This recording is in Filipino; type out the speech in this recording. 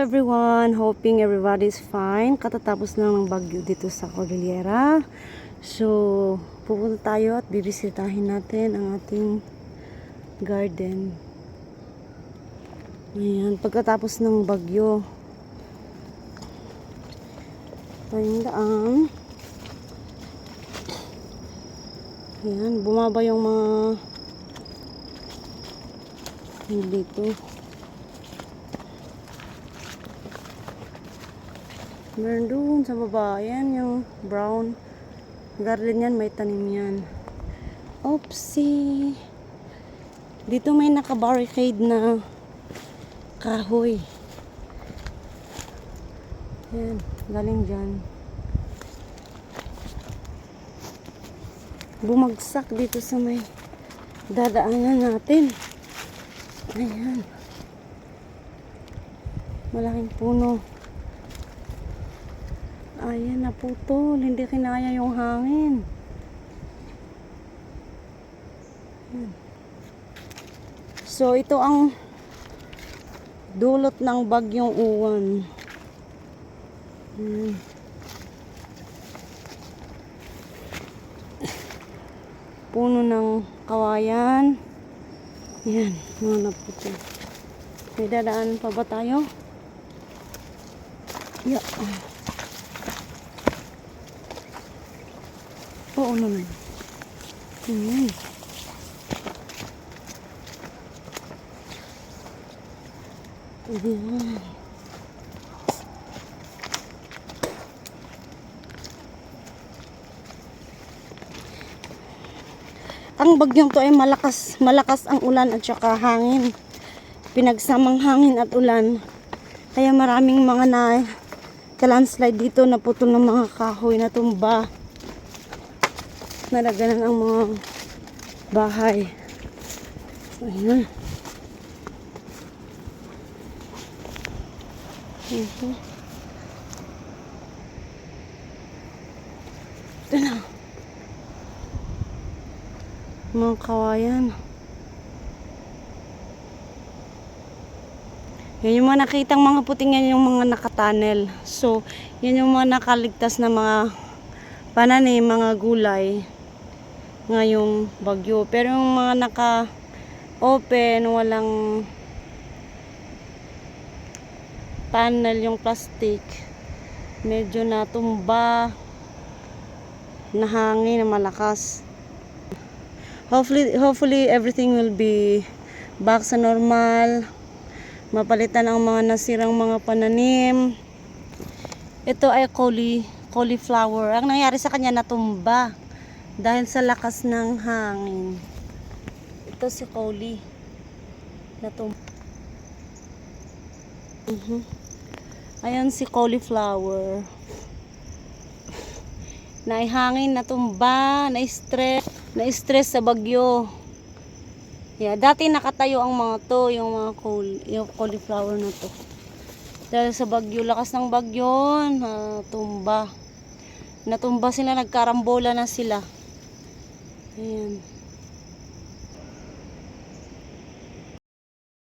everyone, hoping everybody's fine. Katatapos lang ng bagyo dito sa Cordillera. So, pupunta tayo at bibisitahin natin ang ating garden. Ayan, pagkatapos ng bagyo. Ito yung daan. Ayan, bumaba yung mga dito. Meron doon sa baba. Ayan yung brown garden yan. May tanim yan. Oopsie. Dito may naka-barricade na kahoy. Ayan. Galing dyan. Bumagsak dito sa may dadaanan natin. Ayan. Malaking puno. Ayan, naputol. Hindi kinaya yung hangin. So, ito ang dulot ng bagyong uwan. Puno ng kawayan. Ayan, mga naputol. May dadaan pa ba tayo? Yeah. Oo naman. Ayan. Ayan. Ang bagyong to ay malakas, malakas ang ulan at saka hangin. Pinagsamang hangin at ulan. Kaya maraming mga na landslide dito na putol ng mga kahoy na tumba. Nalaganan ang mga bahay. Ayan. Mhm. Ito na. Mga kawayan. Yan yung mga nakitang mga puting yan yung mga nakatunnel. So, yan yung mga nakaligtas na mga pananim, mga gulay ngayong bagyo. Pero yung mga naka-open, walang panel yung plastic, medyo natumba, nahangin na malakas. Hopefully, hopefully everything will be back sa normal. Mapalitan ang mga nasirang mga pananim. Ito ay cauli, cauliflower. Ang nangyari sa kanya natumba dahil sa lakas ng hangin. Ito si cauli. Natumba. Mhm. Ayan si cauliflower. Naihangin, natumba, na-stress, na-stress sa bagyo. Yeah, dati nakatayo ang mga to, yung mga caul- yung cauliflower na to. Dahil sa bagyo, lakas ng bagyo, natumba. Natumba sila, nagkarambola na sila. Ayan.